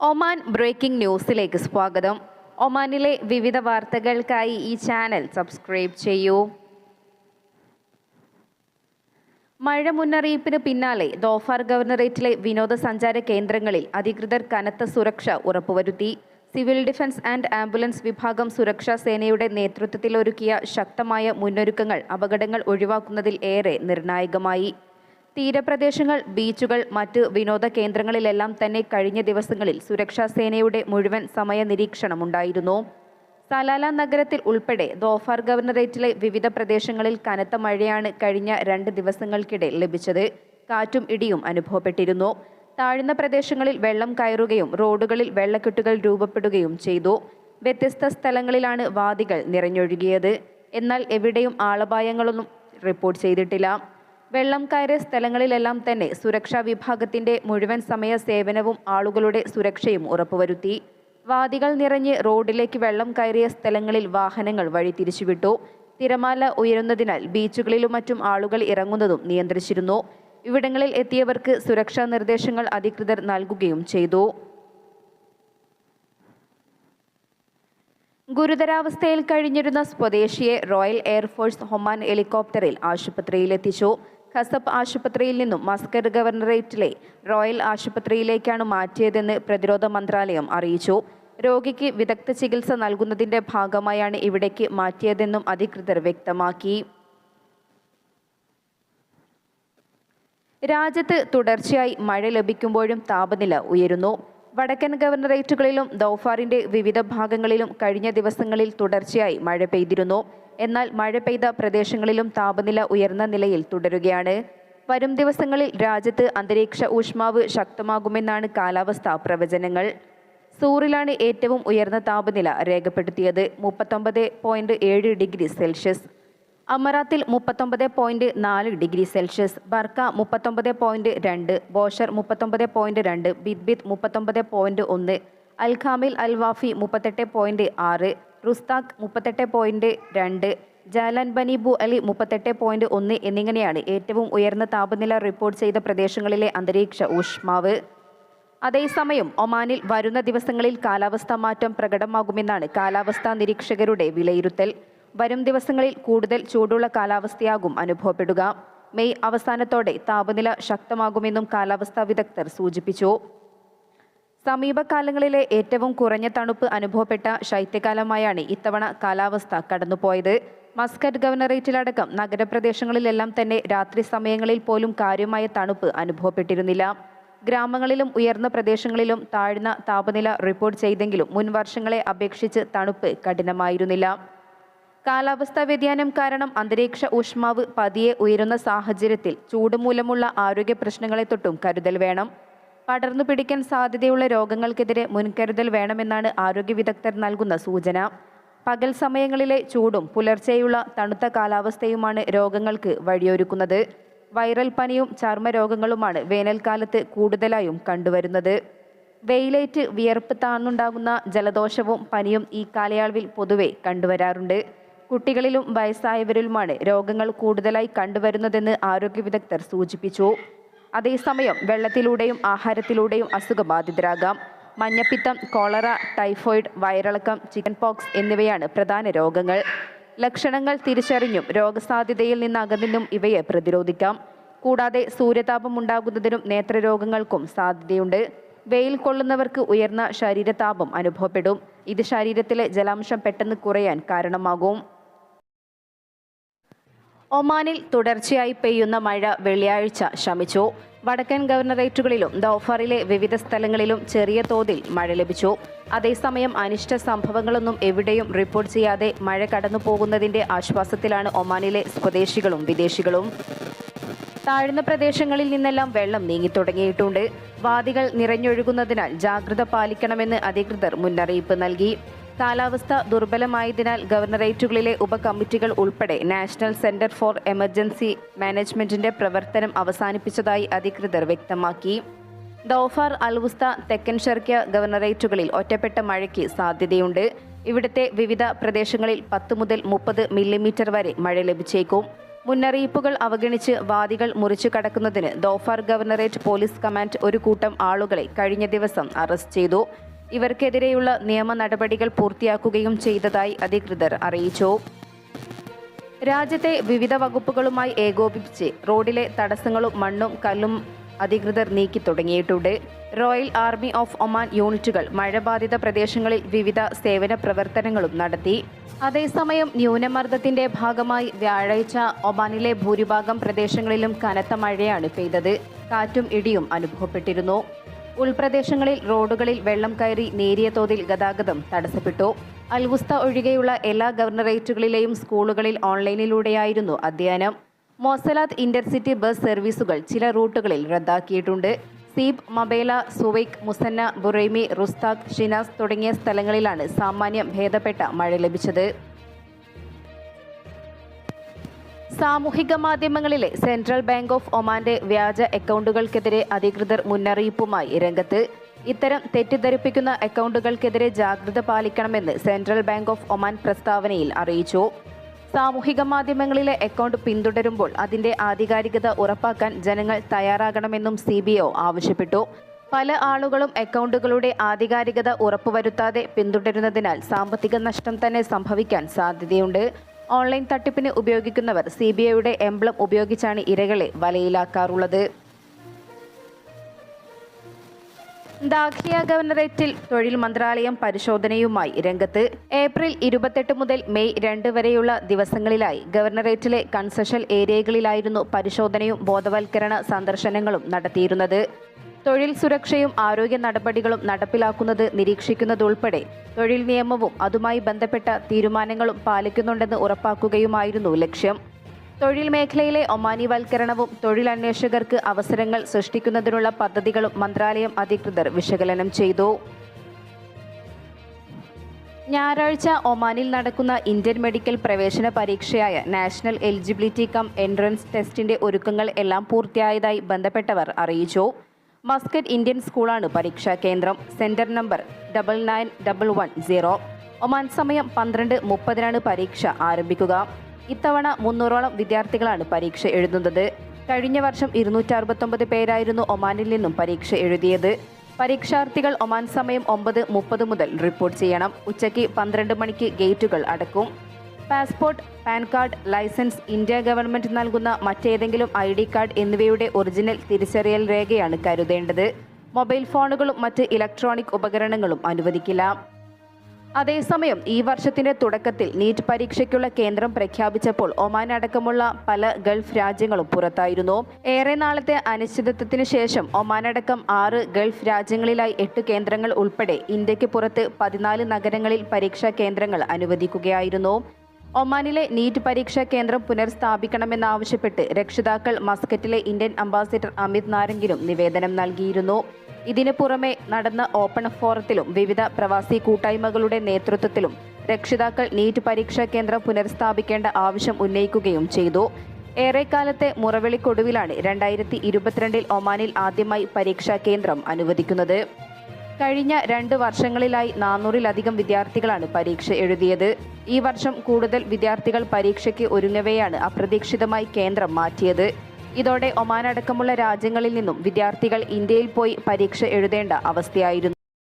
Oman breaking ന്യൂസിലേക്ക് സ്വാഗതം. ഒമാനിലെ വിവിധ വാർത്തകൾക്കായി ഈ ചാനൽ സബ്സ്ക്രൈബ് ചെയ്യൂ. മഴ മുന്നറിയിപ്പിന് പിന്നാലെ ദോഫാർ ഗവർണറേറ്റിലെ വിനോദസഞ്ചാര കേന്ദ്രങ്ങളിൽ അധികൃതർ കനത്ത സുരക്ഷ ഉറപ്പുവരുത്തി. സിവിൽ ഡിഫൻസ് ആൻഡ് ആംബുലൻസ് വിഭാഗം സുരക്ഷാ സേനയുടെ നേതൃത്വത്തിൽ ഒരുക്കിയ ശക്തമായ മുന്നൊരുക്കങ്ങൾ അപകടങ്ങൾ ഒഴിവാക്കുന്നതിൽ ഏറെ നിർണായകമായി. തീരപ്രദേശങ്ങൾ ബീച്ചുകൾ മറ്റ് വിനോദ കേന്ദ്രങ്ങളിലെല്ലാം തന്നെ കഴിഞ്ഞ ദിവസങ്ങളിൽ സുരക്ഷാ സേനയുടെ മുഴുവൻ സമയ നിരീക്ഷണമുണ്ടായിരുന്നു. സലാല നഗരത്തിൽ ഉൾപ്പെടെ ദോഫാർ ഗവർണറേറ്റിലെ വിവിധ പ്രദേശങ്ങളിൽ കനത്ത മഴയാണ് കഴിഞ്ഞ രണ്ട് ദിവസങ്ങൾക്കിടെ ലഭിച്ചത്. കാറ്റും ഇടിയും അനുഭവപ്പെട്ടിരുന്നു. താഴ്ന്ന പ്രദേശങ്ങളിൽ വെള്ളം കയറുകയും റോഡുകളിൽ വെള്ളക്കെട്ടുകൾ രൂപപ്പെടുകയും ചെയ്തു. വ്യത്യസ്ത സ്ഥലങ്ങളിലാണ് വാദികൾ നിറഞ്ഞൊഴുകിയത്. എന്നാൽ എവിടെയും ആളപായങ്ങളൊന്നും റിപ്പോർട്ട് ചെയ്തിട്ടില്ല. വെള്ളം കയറിയ സ്ഥലങ്ങളിലെല്ലാം തന്നെ സുരക്ഷാ വിഭാഗത്തിന്റെ മുഴുവൻ സമയ സേവനവും ആളുകളുടെ സുരക്ഷയും ഉറപ്പുവരുത്തി. വാദികൾ നിറഞ്ഞ് റോഡിലേക്ക് വെള്ളം കയറിയ സ്ഥലങ്ങളിൽ വാഹനങ്ങൾ വഴി തിരിച്ചുവിട്ടു. തിരമാല ഉയരുന്നതിനാൽ ബീച്ചുകളിലും മറ്റും ആളുകൾ ഇറങ്ങുന്നതും നിയന്ത്രിച്ചിരുന്നു. ഇവിടങ്ങളിൽ എത്തിയവർക്ക് സുരക്ഷാ നിർദ്ദേശങ്ങൾ അധികൃതർ നൽകുകയും ചെയ്തു. ഗുരുതരാവസ്ഥയിൽ കഴിഞ്ഞിരുന്ന സ്വദേശിയെ റോയൽ എയർഫോഴ്സ് ഒമാൻ ഹെലികോപ്റ്ററിൽ ആശുപത്രിയിലെത്തിച്ചു. ഖസബ് ആശുപത്രിയിൽ നിന്നും മസ്കർ ഗവർണറേറ്റിലെ റോയൽ ആശുപത്രിയിലേക്കാണ് മാറ്റിയതെന്ന് പ്രതിരോധ മന്ത്രാലയം അറിയിച്ചു. രോഗിക്ക് വിദഗ്ധ ചികിത്സ നൽകുന്നതിന്റെ ഭാഗമായാണ് ഇവിടേക്ക് മാറ്റിയതെന്നും അധികൃതർ വ്യക്തമാക്കി. രാജ്യത്ത് തുടർച്ചയായി മഴ ലഭിക്കുമ്പോഴും താപനില ഉയരുന്നു. വടക്കൻ ഗവർണറേറ്റുകളിലും ദൌഫാറിന്റെ വിവിധ ഭാഗങ്ങളിലും കഴിഞ്ഞ ദിവസങ്ങളിൽ തുടർച്ചയായി മഴ പെയ്തിരുന്നു. എന്നാൽ മഴ പെയ്ത പ്രദേശങ്ങളിലും താപനില ഉയർന്ന നിലയിൽ തുടരുകയാണ്. വരും ദിവസങ്ങളിൽ രാജ്യത്ത് അന്തരീക്ഷ ഊഷ്മാവ് ശക്തമാകുമെന്നാണ് കാലാവസ്ഥാ പ്രവചനങ്ങൾ. സൂറിലാണ് ഏറ്റവും ഉയർന്ന താപനില രേഖപ്പെടുത്തിയത്. മുപ്പത്തൊമ്പത് പോയിന്റ് ഏഴ് ഡിഗ്രി സെൽഷ്യസ്. അമറാത്തിൽ മുപ്പത്തൊമ്പത് പോയിന്റ് നാല് ഡിഗ്രി സെൽഷ്യസ് ബർക്ക മുപ്പത്തൊമ്പത് പോയിന്റ് രണ്ട് ബോഷർ മുപ്പത്തൊമ്പത് പോയിന്റ് രണ്ട് ബിദ്ബിത് മുപ്പത്തൊമ്പത് പോയിന്റ് ഒന്ന് അൽഖാമിൽ അൽവാഫി മുപ്പത്തെട്ട് പോയിന്റ് ആറ് റുസ്താഖ് മുപ്പത്തെട്ട് പോയിന്റ് രണ്ട് ജാലാൻ ബനീബു അലി മുപ്പത്തെട്ട് പോയിന്റ് ഒന്ന് എന്നിങ്ങനെയാണ് ഏറ്റവും ഉയർന്ന താപനില റിപ്പോർട്ട് ചെയ്ത പ്രദേശങ്ങളിലെ അന്തരീക്ഷ ഊഷ്മാവ്. അതേസമയം ഒമാനിൽ വരുന്ന ദിവസങ്ങളിൽ കാലാവസ്ഥാ മാറ്റം പ്രകടമാകുമെന്നാണ് കാലാവസ്ഥാ നിരീക്ഷകരുടെ വിലയിരുത്തൽ. വരും ദിവസങ്ങളിൽ കൂടുതൽ ചൂടുള്ള കാലാവസ്ഥയാകും അനുഭവപ്പെടുക. മെയ് അവസാനത്തോടെ താപനില ശക്തമാകുമെന്നും കാലാവസ്ഥാ വിദഗ്ധർ സൂചിപ്പിച്ചു. സമീപകാലങ്ങളിലെ ഏറ്റവും കുറഞ്ഞ തണുപ്പ് അനുഭവപ്പെട്ട ശൈത്യകാലമായാണ് ഇത്തവണ കാലാവസ്ഥ കടന്നുപോയത്. മസ്കറ്റ് ഗവർണറേറ്റിലടക്കം നഗരപ്രദേശങ്ങളിലെല്ലാം തന്നെ രാത്രി സമയങ്ങളിൽ പോലും കാര്യമായ തണുപ്പ് അനുഭവപ്പെട്ടിരുന്നില്ല. ഗ്രാമങ്ങളിലും ഉയർന്ന പ്രദേശങ്ങളിലും താഴ്ന്ന താപനില റിപ്പോർട്ട് ചെയ്തെങ്കിലും മുൻ വർഷങ്ങളെ അപേക്ഷിച്ച് തണുപ്പ് കഠിനമായിരുന്നില്ല. കാലാവസ്ഥാ വ്യതിയാനം കാരണം അന്തരീക്ഷ ഊഷ്മാവ് പതിയെ ഉയരുന്ന സാഹചര്യത്തിൽ ചൂടുമൂലമുള്ള ആരോഗ്യ പ്രശ്നങ്ങളെ തൊട്ടും കരുതൽ വേണം. പടർന്നു പിടിക്കാൻ സാധ്യതയുള്ള രോഗങ്ങൾക്കെതിരെ മുൻകരുതൽ വേണമെന്നാണ് ആരോഗ്യ വിദഗ്ധർ നൽകുന്ന സൂചന. പകൽ സമയങ്ങളിലെ ചൂടും പുലർച്ചെയുള്ള തണുത്ത കാലാവസ്ഥയുമാണ് രോഗങ്ങൾക്ക് വഴിയൊരുക്കുന്നത്. വൈറൽ പനിയും ചർമ്മരോഗങ്ങളുമാണ് വേനൽക്കാലത്ത് കൂടുതലായും കണ്ടുവരുന്നത്. വെയിലേറ്റ് വിയർപ്പ് താഴ്ന്നുണ്ടാകുന്ന ജലദോഷവും പനിയും ഈ കാലയളവിൽ പൊതുവെ കണ്ടുവരാറുണ്ട്. കുട്ടികളിലും വയസ്സായവരിലുമാണ് രോഗങ്ങൾ കൂടുതലായി കണ്ടുവരുന്നതെന്ന് ആരോഗ്യ വിദഗ്ധർ സൂചിപ്പിച്ചു. അതേസമയം വെള്ളത്തിലൂടെയും ആഹാരത്തിലൂടെയും അസുഖബാധിതരാകാം. മഞ്ഞപ്പിത്തം കോളറ ടൈഫോയിഡ് വയറിളക്കം ചിക്കൻ പോക്സ് എന്നിവയാണ് പ്രധാന രോഗങ്ങൾ. ലക്ഷണങ്ങൾ തിരിച്ചറിഞ്ഞും രോഗസാധ്യതയിൽ നിന്ന് അകന്നിന്നും ഇവയെ പ്രതിരോധിക്കാം. കൂടാതെ സൂര്യതാപം ഉണ്ടാകുന്നതിനും നേത്രരോഗങ്ങൾക്കും സാധ്യതയുണ്ട്. വെയിൽ കൊള്ളുന്നവർക്ക് ഉയർന്ന ശരീരതാപം അനുഭവപ്പെടും. ഇത് ശരീരത്തിലെ ജലാംശം പെട്ടെന്ന് കുറയാൻ കാരണമാകും. ഒമാനിൽ തുടർച്ചയായി പെയ്യുന്ന മഴ വെള്ളിയാഴ്ച ശമിച്ചു. വടക്കൻ ഗവർണറേറ്റുകളിലും ദോഫറിലെ വിവിധ സ്ഥലങ്ങളിലും ചെറിയ തോതിൽ മഴ ലഭിച്ചു. അതേസമയം അനിഷ്ട സംഭവങ്ങളൊന്നും എവിടെയും റിപ്പോർട്ട് ചെയ്യാതെ മഴ കടന്നു പോകുന്നതിന്റെ ആശ്വാസത്തിലാണ് ഒമാനിലെ സ്വദേശികളും വിദേശികളും. താഴ്ന്ന പ്രദേശങ്ങളിൽ നിന്നെല്ലാം വെള്ളം നീങ്ങിത്തുടങ്ങിയിട്ടുണ്ട് വാദികൾ നിറഞ്ഞൊഴുകുന്നതിനാൽ ജാഗ്രത പാലിക്കണമെന്ന് അധികൃതർ മുന്നറിയിപ്പ് നൽകി. കാലാവസ്ഥ ദുർബലമായതിനാൽ ഗവർണറേറ്റുകളിലെ ഉപകമ്മിറ്റികൾ ഉൾപ്പെടെ നാഷണൽ സെന്റർ ഫോർ എമർജൻസി മാനേജ്മെന്റിന്റെ പ്രവർത്തനം അവസാനിപ്പിച്ചതായി അധികൃതർ വ്യക്തമാക്കി. ദോഫാർ അൽവുസ്ത തെക്കൻ ഷർക്ക ഗവർണറേറ്റുകളിൽ ഒറ്റപ്പെട്ട മഴയ്ക്ക് സാധ്യതയുണ്ട്. ഇവിടുത്തെ വിവിധ പ്രദേശങ്ങളിൽ പത്ത് മുതൽ മുപ്പത് മില്ലിമീറ്റർ വരെ മഴ ലഭിച്ചേക്കും. മുന്നറിയിപ്പുകൾ അവഗണിച്ച് വാദികൾ മുറിച്ചു കടക്കുന്നതിന് ദോഫാർ ഗവർണറേറ്റ് പോലീസ് കമാൻഡ് ഒരു കൂട്ടം ആളുകളെ കഴിഞ്ഞ ദിവസം അറസ്റ്റ് ചെയ്തു. ഇവർക്കെതിരെയുള്ള നിയമ നടപടികൾ പൂർത്തിയാക്കുകയും ചെയ്തതായി അധികൃതർ അറിയിച്ചു. രാജ്യത്തെ വിവിധ വകുപ്പുകളുമായി ഏകോപിപ്പിച്ച് റോഡിലെ തടസ്സങ്ങളും മണ്ണും കല്ലും അധികൃതർ നീക്കി തുടങ്ങിയിട്ടുണ്ട്. റോയൽ ആർമി ഓഫ് ഒമാൻ യൂണിറ്റുകൾ മഴബാധിത പ്രദേശങ്ങളിൽ വിവിധ സേവന പ്രവർത്തനങ്ങളും നടത്തി. അതേസമയം ന്യൂനമർദ്ദത്തിന്റെ ഭാഗമായി വ്യാഴാഴ്ച ഒമാനിലെ ഭൂരിഭാഗം പ്രദേശങ്ങളിലും കനത്ത മഴയാണ് പെയ്തത്. കാറ്റും ഇടിയും അനുഭവപ്പെട്ടിരുന്നു. ഉൾപ്രദേശങ്ങളിൽ റോഡുകളിൽ വെള്ളം കയറി നേരിയ തോതിൽ ഗതാഗതം തടസ്സപ്പെട്ടു. അൽവുസ്ത ഒഴികെയുള്ള എല്ലാ ഗവർണറേറ്റുകളിലെയും സ്കൂളുകളിൽ ഓൺലൈനിലൂടെയായിരുന്നു അധ്യയനം. മോസലാത്ത് ഇന്റർസിറ്റി ബസ് സർവീസുകൾ ചില റൂട്ടുകളിൽ റദ്ദാക്കിയിട്ടുണ്ട്. Seeb Mabela Suwaiq Musanna Buraimi Rustaq Shinas തുടങ്ങിയ സ്ഥലങ്ങളിലാണ് സാമാന്യം ഭേദപ്പെട്ട മഴ ലഭിച്ചത്. സാമൂഹിക മാധ്യമങ്ങളിലെ സെൻട്രൽ ബാങ്ക് ഓഫ് ഒമാന്റെ വ്യാജ അക്കൗണ്ടുകൾക്കെതിരെ അധികൃതർ മുന്നറിയിപ്പുമായി രംഗത്ത്. ഇത്തരം തെറ്റിദ്ധരിപ്പിക്കുന്ന അക്കൗണ്ടുകൾക്കെതിരെ ജാഗ്രത പാലിക്കണമെന്ന് സെൻട്രൽ ബാങ്ക് ഓഫ് ഒമാൻ പ്രസ്താവനയിൽ അറിയിച്ചു. സാമൂഹിക മാധ്യമങ്ങളിലെ അക്കൗണ്ട് പിന്തുടരുമ്പോൾ അതിന്റെ ആധികാരികത ഉറപ്പാക്കാൻ ജനങ്ങൾ തയ്യാറാകണമെന്നും സി ആവശ്യപ്പെട്ടു. പല ആളുകളും അക്കൗണ്ടുകളുടെ ആധികാരികത ഉറപ്പുവരുത്താതെ പിന്തുടരുന്നതിനാൽ സാമ്പത്തിക നഷ്ടം തന്നെ സംഭവിക്കാൻ സാധ്യതയുണ്ട്. ഓൺലൈൻ തട്ടിപ്പിന് ഉപയോഗിക്കുന്നവർ സി ബി ഐയുടെ എംബ്ലം ഉപയോഗിച്ചാണ് ഇരകളെ വലയിലാക്കാറുള്ളത്. ദാഖിയ ഗവർണറേറ്റിൽ തൊഴിൽ മന്ത്രാലയം പരിശോധനയുമായി രംഗത്ത്. ഏപ്രിൽ ഇരുപത്തെട്ട് മുതൽ മെയ് രണ്ട് വരെയുള്ള ദിവസങ്ങളിലായി ഗവർണറേറ്റിലെ കൺസെഷൻ ഏരിയകളിലായിരുന്നു പരിശോധനയും ബോധവൽക്കരണ സന്ദർശനങ്ങളും നടത്തിയിരുന്നത്. തൊഴിൽ സുരക്ഷയും ആരോഗ്യ നടപടികളും നടപ്പിലാക്കുന്നത് നിരീക്ഷിക്കുന്നതുൾപ്പെടെ തൊഴിൽ നിയമവും അതുമായി ബന്ധപ്പെട്ട തീരുമാനങ്ങളും പാലിക്കുന്നുണ്ടെന്ന് ഉറപ്പാക്കുകയുമായിരുന്നു ലക്ഷ്യം. തൊഴിൽ മേഖലയിലെ ഒമാനിവൽക്കരണവും തൊഴിലന്വേഷകർക്ക് അവസരങ്ങൾ സൃഷ്ടിക്കുന്നതിനുള്ള പദ്ധതികളും മന്ത്രാലയം അധികൃതർ വിശകലനം ചെയ്തു. ഞായറാഴ്ച ഒമാനിൽ നടക്കുന്ന ഇന്ത്യൻ മെഡിക്കൽ പ്രവേശന പരീക്ഷയായ നാഷണൽ എലിജിബിലിറ്റി കം എൻട്രൻസ് ടെസ്റ്റിന്റെ ഒരുക്കങ്ങൾ എല്ലാം പൂർത്തിയായതായി ബന്ധപ്പെട്ടവർ അറിയിച്ചു. മസ്കറ്റ് ഇന്ത്യൻ സ്കൂളാണ് പരീക്ഷാ കേന്ദ്രം. Centre number double nine double one zero Oman സമയം പന്ത്രണ്ട് മുപ്പതിനാണ് പരീക്ഷ ആരംഭിക്കുക. ഇത്തവണ മുന്നൂറോളം വിദ്യാർത്ഥികളാണ് പരീക്ഷ എഴുതുന്നത്. കഴിഞ്ഞ വർഷം ഇരുന്നൂറ്റി അറുപത്തൊമ്പത് പേരായിരുന്നു ഒമാനിൽ നിന്നും പരീക്ഷ എഴുതിയത്. പരീക്ഷാർത്ഥികൾ ഒമാൻ സമയം ഒമ്പത് മുപ്പത് മുതൽ റിപ്പോർട്ട് ചെയ്യണം. ഉച്ചയ്ക്ക് പന്ത്രണ്ട് മണിക്ക് ഗേറ്റുകൾ അടക്കും. Passport PAN card licence India government നൽകുന്ന മറ്റേതെങ്കിലും ഐ ഡി കാർഡ് എന്നിവയുടെ ഒറിജിനൽ തിരിച്ചറിയൽ രേഖയാണ് കരുതേണ്ടത്. മൊബൈൽ ഫോണുകളും മറ്റ് ഇലക്ട്രോണിക് ഉപകരണങ്ങളും അനുവദിക്കില്ല. അതേസമയം ഈ വർഷത്തിന്റെ തുടക്കത്തിൽ നീറ്റ് പരീക്ഷയ്ക്കുള്ള കേന്ദ്രം പ്രഖ്യാപിച്ചപ്പോൾ ഒമാൻ അടക്കമുള്ള പല ഗൾഫ് രാജ്യങ്ങളും പുറത്തായിരുന്നു. ഏറെ നാളത്തെ അനിശ്ചിതത്വത്തിന് ശേഷം ഒമാൻ അടക്കം ആറ് ഗൾഫ് രാജ്യങ്ങളിലായി എട്ട് കേന്ദ്രങ്ങൾ ഉൾപ്പെടെ ഇന്ത്യയ്ക്ക് പുറത്ത് പതിനാല് നഗരങ്ങളിൽ പരീക്ഷാ കേന്ദ്രങ്ങൾ അനുവദിക്കുകയായിരുന്നു. ഒമാനിലെ നീറ്റ് പരീക്ഷാ കേന്ദ്രം പുനഃസ്ഥാപിക്കണമെന്നാവശ്യപ്പെട്ട് രക്ഷിതാക്കൾ മസ്കറ്റിലെ ഇന്ത്യൻ അംബാസിഡർ അമിത് നാരംഗിനും നിവേദനം നൽകിയിരുന്നു. ഇതിനു പുറമെ നടന്ന ഓപ്പൺ ഫോറത്തിലും വിവിധ പ്രവാസി കൂട്ടായ്മകളുടെ നേതൃത്വത്തിലും രക്ഷിതാക്കൾ നീറ്റ് പരീക്ഷാ കേന്ദ്രം പുനഃസ്ഥാപിക്കേണ്ട ആവശ്യം ഉന്നയിക്കുകയും ചെയ്തു. ഏറെക്കാലത്തെ മുറവിളിക്കൊടുവിലാണ് രണ്ടായിരത്തി ഇരുപത്തിരണ്ടിൽ ഒമാനിൽ ആദ്യമായി പരീക്ഷാ കേന്ദ്രം അനുവദിക്കുന്നത്. കഴിഞ്ഞ രണ്ട് വർഷങ്ങളിലായി നാനൂറിലധികം വിദ്യാർത്ഥികളാണ് പരീക്ഷ എഴുതിയത്. ഈ വർഷം കൂടുതൽ വിദ്യാർത്ഥികൾ പരീക്ഷയ്ക്ക് ഒരുങ്ങവെയാണ് അപ്രതീക്ഷിതമായി കേന്ദ്രം മാറ്റിയത്. ഇതോടെ ഒമാനടക്കമുള്ള രാജ്യങ്ങളിൽ നിന്നും വിദ്യാർത്ഥികൾ ഇന്ത്യയിൽ പോയി പരീക്ഷ എഴുതേണ്ട അവസ്ഥയായിരുന്നു.